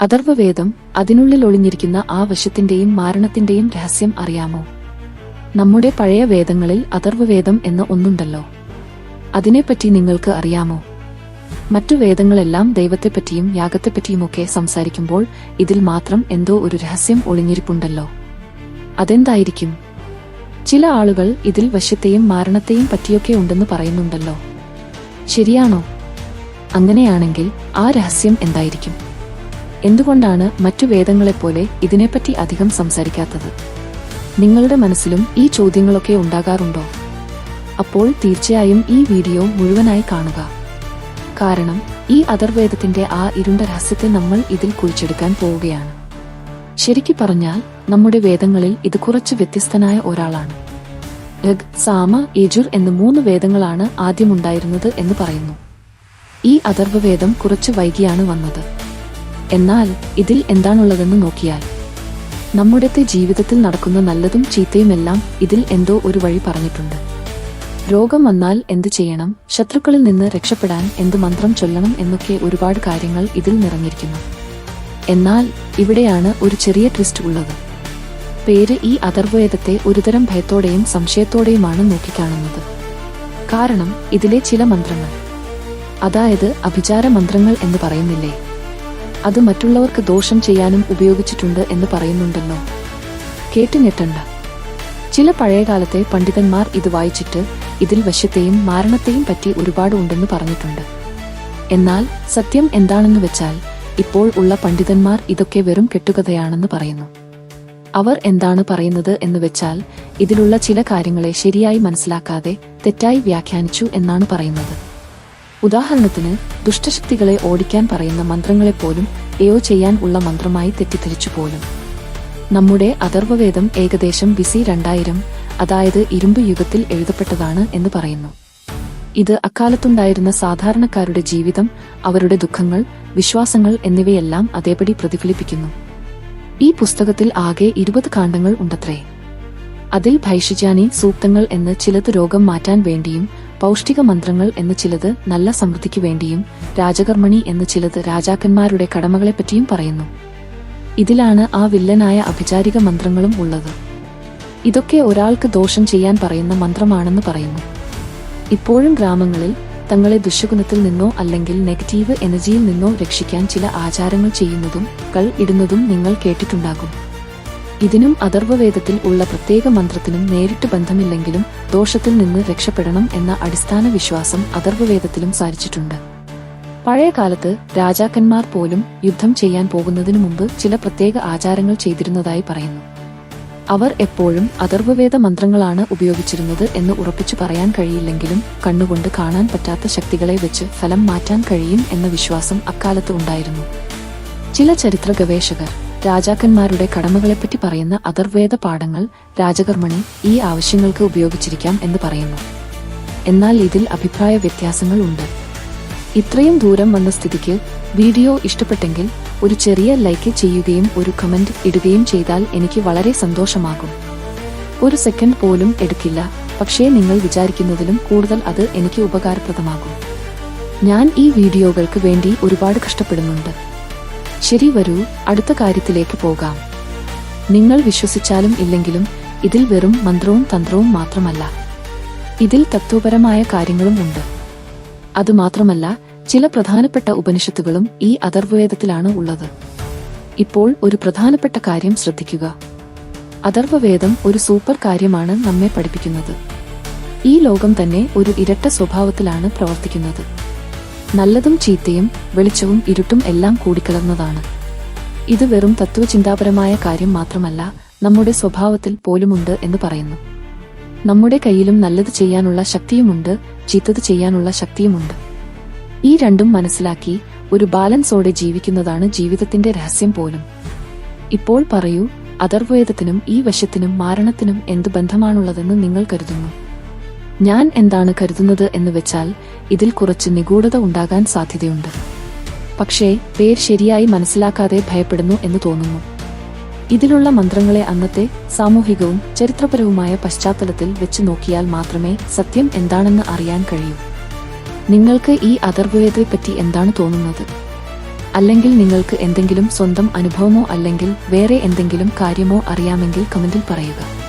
അഥർവവേദം അതിനുള്ളിൽ ഒളിഞ്ഞിരിക്കുന്ന ആ വശത്തിന്റെയും മാരണത്തിന്റെയും രഹസ്യം അറിയാമോ? നമ്മുടെ പഴയ വേദങ്ങളിൽ അഥർവവേദം എന്ന ഒന്നുണ്ടല്ലോ. അതിനെപ്പറ്റി നിങ്ങൾക്ക് അറിയാമോ? മറ്റു വേദങ്ങളെല്ലാം ദൈവത്തെപ്പറ്റിയും യാഗത്തെപ്പറ്റിയുമൊക്കെ സംസാരിക്കുമ്പോൾ ഇതിൽ മാത്രം എന്തോ ഒരു രഹസ്യം ഒളിഞ്ഞിരിപ്പുണ്ടല്ലോ. അതെന്തായിരിക്കും? ചില ആളുകൾ ഇതിൽ വശത്തെയും മാരണത്തെയും പറ്റിയൊക്കെ ഉണ്ടെന്ന് പറയുന്നുണ്ടല്ലോ. ശരിയാണോ? അങ്ങനെയാണെങ്കിൽ ആ രഹസ്യം എന്തായിരിക്കും? എന്തുകൊണ്ടാണ് മറ്റു വേദങ്ങളെപ്പോലെ ഇതിനെപ്പറ്റി അധികം സംസാരിക്കാത്തത്? നിങ്ങളുടെ മനസ്സിലും ഈ ചോദ്യങ്ങളൊക്കെ ഉണ്ടാകാറുണ്ടോ? അപ്പോൾ തീർച്ചയായും ഈ വീഡിയോ മുഴുവനായി കാണുക. കാരണം ഈ അതർവേദത്തിന്റെ ആ ഇരുണ്ട രഹസ്യത്തെ നമ്മൾ ഇതിൽ കുഴിച്ചെടുക്കാൻ പോവുകയാണ്. ശരിക്കു പറഞ്ഞാൽ നമ്മുടെ വേദങ്ങളിൽ ഇത് കുറച്ച് വ്യത്യസ്തനായ ഒരാളാണ്. ഋഗ് സാമ യജുർ എന്ന മൂന്ന് വേദങ്ങളാണ് ആദ്യമുണ്ടായിരുന്നത് എന്ന് പറയുന്നു. ഈ അഥർവവേദം കുറച്ച് വൈകിയാണ് വന്നത്. എന്നാൽ ഇതിൽ എന്താണുള്ളതെന്ന് നോക്കിയാൽ നമ്മുടെത്തെ ജീവിതത്തിൽ നടക്കുന്ന നല്ലതും ചീത്തയുമെല്ലാം ഇതിൽ എന്തോ ഒരു വഴി പറഞ്ഞിട്ടുണ്ട്. രോഗം വന്നാൽ എന്തു ചെയ്യണം? ശത്രുക്കളിൽ നിന്ന് രക്ഷപ്പെടാൻ എന്ത് മന്ത്രം ചൊല്ലണം എന്നൊക്കെ ഒരുപാട് കാര്യങ്ങൾ ഇതിൽ നിറഞ്ഞിരിക്കുന്നു. എന്നാൽ ഇവിടെയാണ് ഒരു ചെറിയ ട്വിസ്റ്റ് ഉള്ളത്. പേര് ഈ അതർവേദത്തെ ഒരുതരം ഭയത്തോടെയും സംശയത്തോടെയുമാണ് നോക്കിക്കാണുന്നത്. കാരണം ഇതിലെ ചില മന്ത്രങ്ങൾ. അതായത് അഭിചാര മന്ത്രങ്ങൾ എന്ന് പറയുന്നില്ലേ? അത് മറ്റുള്ളവർക്ക് ദോഷം ചെയ്യാനും ഉപയോഗിച്ചിട്ടുണ്ട് എന്ന് പറയുന്നുണ്ടല്ലോ കേട്ടു ഞെട്ടണ്ട. ചില പഴയകാലത്തെ പണ്ഡിതന്മാർ ഇത് വായിച്ചിട്ട് ഇതിൽ വശത്തെയും മാരണത്തെയും പറ്റി ഒരുപാട് ഉണ്ടെന്ന് പറഞ്ഞിട്ടുണ്ട്. എന്നാൽ സത്യം എന്താണെന്ന് വെച്ചാൽ ഇപ്പോൾ ഉള്ള പണ്ഡിതന്മാർ ഇതൊക്കെ വെറും കെട്ടുകഥയാണെന്ന് പറയുന്നു. അവർ എന്താണ് പറയുന്നത് എന്ന് വെച്ചാൽ ഇതിലുള്ള ചില കാര്യങ്ങളെ ശരിയായി മനസ്സിലാക്കാതെ തെറ്റായി വ്യാഖ്യാനിച്ചു എന്നാണ് പറയുന്നത്. ഉദാഹരണത്തിന് ദുഷ്ടശക്തികളെ ഓടിക്കാൻ പറയുന്ന മന്ത്രങ്ങളെപ്പോലും എയോ ചെയ്യാൻ ഉള്ള മന്ത്രമായി തെറ്റിദ്ധരിച്ചു പോലും. നമ്മുടെ അഥർവവേദം ഏകദേശം ബിസി രണ്ടായിരം അതായത് ഇരുമ്പ് യുഗത്തിൽ എഴുതപ്പെട്ടതാണ് എന്ന് പറയുന്നു. ഇത് അക്കാലത്തുണ്ടായിരുന്ന സാധാരണക്കാരുടെ ജീവിതം അവരുടെ ദുഃഖങ്ങൾ വിശ്വാസങ്ങൾ എന്നിവയെല്ലാം അതേപടി പ്രതിഫലിപ്പിക്കുന്നു. ഈ പുസ്തകത്തിൽ ആകെ ഇരുപത് കാണ്ഡങ്ങൾ ഉണ്ടത്രേ. അതിൽ ഭൈഷജാനി സൂക്തങ്ങൾ എന്ന് ചിലത് രോഗം മാറ്റാൻ വേണ്ടിയും പൗഷ്ടിക മന്ത്രങ്ങൾ എന്ന് ചിലത് നല്ല സമൃദ്ധിക്ക് വേണ്ടിയും രാജകർമ്മണി എന്ന് ചിലത് രാജാക്കന്മാരുടെ കടമകളെപ്പറ്റിയും പറയുന്നു. ഇതിലാണ് ആ വില്ലനായ അഭിചാരിക മന്ത്രങ്ങളും ഉള്ളത്. ഇതൊക്കെ ഒരാൾക്ക് ദോഷം ചെയ്യാൻ പറയുന്ന മന്ത്രമാണെന്ന് പറയുന്നു. ഇപ്പോഴും ഗ്രാമങ്ങളിൽ തങ്ങളെ ദുശഗുണത്തിൽ നിന്നോ അല്ലെങ്കിൽ നെഗറ്റീവ് എനർജിയിൽ നിന്നോ രക്ഷിക്കാൻ ചില ആചാരങ്ങൾ ചെയ്യുന്നതും കൾ ഇടുന്നതും നിങ്ങൾ കേട്ടിട്ടുണ്ടാകും. ഇതിനും അഥർവവേദത്തിൽ ഉള്ള പ്രത്യേക മന്ത്രത്തിനും നേരിട്ട് ബന്ധമില്ലെങ്കിലും ദോഷത്തിൽ നിന്ന് രക്ഷപ്പെടണം എന്ന അടിസ്ഥാന വിശ്വാസം അഥർവവേദത്തിലും സാധിച്ചിട്ടുണ്ട് പഴയ കാലത്ത് രാജാക്കന്മാർ പോലും യുദ്ധം ചെയ്യാൻ പോകുന്നതിനു മുമ്പ് ചില പ്രത്യേക ആചാരങ്ങൾ ചെയ്തിരുന്നതായി പറയുന്നു. അവർ എപ്പോഴും അഥർവവേദ മന്ത്രങ്ങളാണ് ഉപയോഗിച്ചിരുന്നത് എന്ന് ഉറപ്പിച്ചു പറയാൻ കഴിയില്ലെങ്കിലും കണ്ണുകൊണ്ട് കാണാൻ പറ്റാത്ത ശക്തികളെ വെച്ച് ഫലം മാറ്റാൻ കഴിയും എന്ന വിശ്വാസം അക്കാലത്ത് ഉണ്ടായിരുന്നു. ചില ചരിത്ര ഗവേഷകർ രാജാക്കന്മാരുടെ കടമകളെപ്പറ്റി പറയുന്ന അതർവേദ പാഠങ്ങൾ രാജകർമ്മണി ഈ ആവശ്യങ്ങൾക്ക് ഉപയോഗിച്ചിരിക്കാം എന്ന് പറയുന്നു. എന്നാൽ ഇതിൽ അഭിപ്രായ വ്യത്യാസങ്ങൾ ഉണ്ട്. ഇത്രയും ദൂരം വന്ന സ്ഥിതിക്ക് വീഡിയോ ഇഷ്ടപ്പെട്ടെങ്കിൽ ഒരു ചെറിയ ലൈക്ക് ചെയ്യുകയും ഒരു കമന്റ് ഇടുകയും ചെയ്താൽ എനിക്ക് വളരെ സന്തോഷമാകും. ഒരു സെക്കൻഡ് പോലും എടുക്കില്ല. പക്ഷേ നിങ്ങൾ വിചാരിക്കുന്നതിലും കൂടുതൽ അത് എനിക്ക് ഉപകാരപ്രദമാകും. ഞാൻ ഈ വീഡിയോകൾക്ക് വേണ്ടി ഒരുപാട് കഷ്ടപ്പെടുന്നുണ്ട്. ശരി വരൂ അടുത്ത കാര്യത്തിലേക്ക് പോകാം. നിങ്ങൾ വിശ്വസിച്ചാലും ഇല്ലെങ്കിലും ഇതിൽ വെറും മന്ത്രവും തന്ത്രവും മാത്രമല്ല. ഇതിൽ തത്വപരമായ കാര്യങ്ങളും ഉണ്ട്. അതുമാത്രമല്ല ചില പ്രധാനപ്പെട്ട ഉപനിഷത്തുകളും ഈ അഥർവവേദത്തിലാണ് ഉള്ളത്. ഇപ്പോൾ ഒരു പ്രധാനപ്പെട്ട കാര്യം ശ്രദ്ധിക്കുക. അഥർവവേദം ഒരു സൂപ്പർ കാര്യമാണ് നമ്മെ പഠിപ്പിക്കുന്നത്. ഈ ലോകം തന്നെ ഒരു ഇരട്ട സ്വഭാവത്തിലാണ് പ്രവർത്തിക്കുന്നത്. നല്ലതും ചീത്തയും വെളിച്ചവും ഇരുട്ടും എല്ലാം കൂടിക്കലർന്നതാണ് ഇത് വെറും തത്വചിന്താപരമായ കാര്യം മാത്രമല്ല നമ്മുടെ സ്വഭാവത്തിൽ പോലുമുണ്ട് എന്ന് പറയുന്നു. നമ്മുടെ കയ്യിലും നല്ലത് ചെയ്യാനുള്ള ശക്തിയുമുണ്ട് ചീത്തത് ചെയ്യാനുള്ള ശക്തിയുമുണ്ട്. ഈ രണ്ടും മനസ്സിലാക്കി ഒരു ബാലൻസോടെ ജീവിക്കുന്നതാണ് ജീവിതത്തിന്റെ രഹസ്യം പോലും. ഇപ്പോൾ പറയൂ അഥർവേദത്തിനും ഈ വശത്തിനും മാരണത്തിനും എന്ത് ബന്ധമാണുള്ളതെന്ന് നിങ്ങൾ കരുതുന്നു. ഞാൻ എന്താണ് കരുതുന്നത് എന്ന് വെച്ചാൽ ഇതിൽ കുറച്ച് നിഗൂഢത ഉണ്ടാകാൻ സാധ്യതയുണ്ട്. പക്ഷേ പേര് ശരിയായി മനസ്സിലാക്കാതെ ഭയപ്പെടുന്നു എന്ന് തോന്നുന്നു. ഇതിലുള്ള മന്ത്രങ്ങളെ അന്നത്തെ സാമൂഹികവും ചരിത്രപരവുമായ പശ്ചാത്തലത്തിൽ വെച്ച് നോക്കിയാൽ മാത്രമേ സത്യം എന്താണെന്ന് അറിയാൻ കഴിയൂ. നിങ്ങൾക്ക് ഈ അഥർവേദത്തെപ്പറ്റി എന്താണ് തോന്നുന്നത്? അല്ലെങ്കിൽ നിങ്ങൾക്ക് എന്തെങ്കിലും സ്വന്തം അനുഭവമോ അല്ലെങ്കിൽ വേറെ എന്തെങ്കിലും കാര്യമോ അറിയാമെങ്കിൽ കമന്റിൽ പറയുക.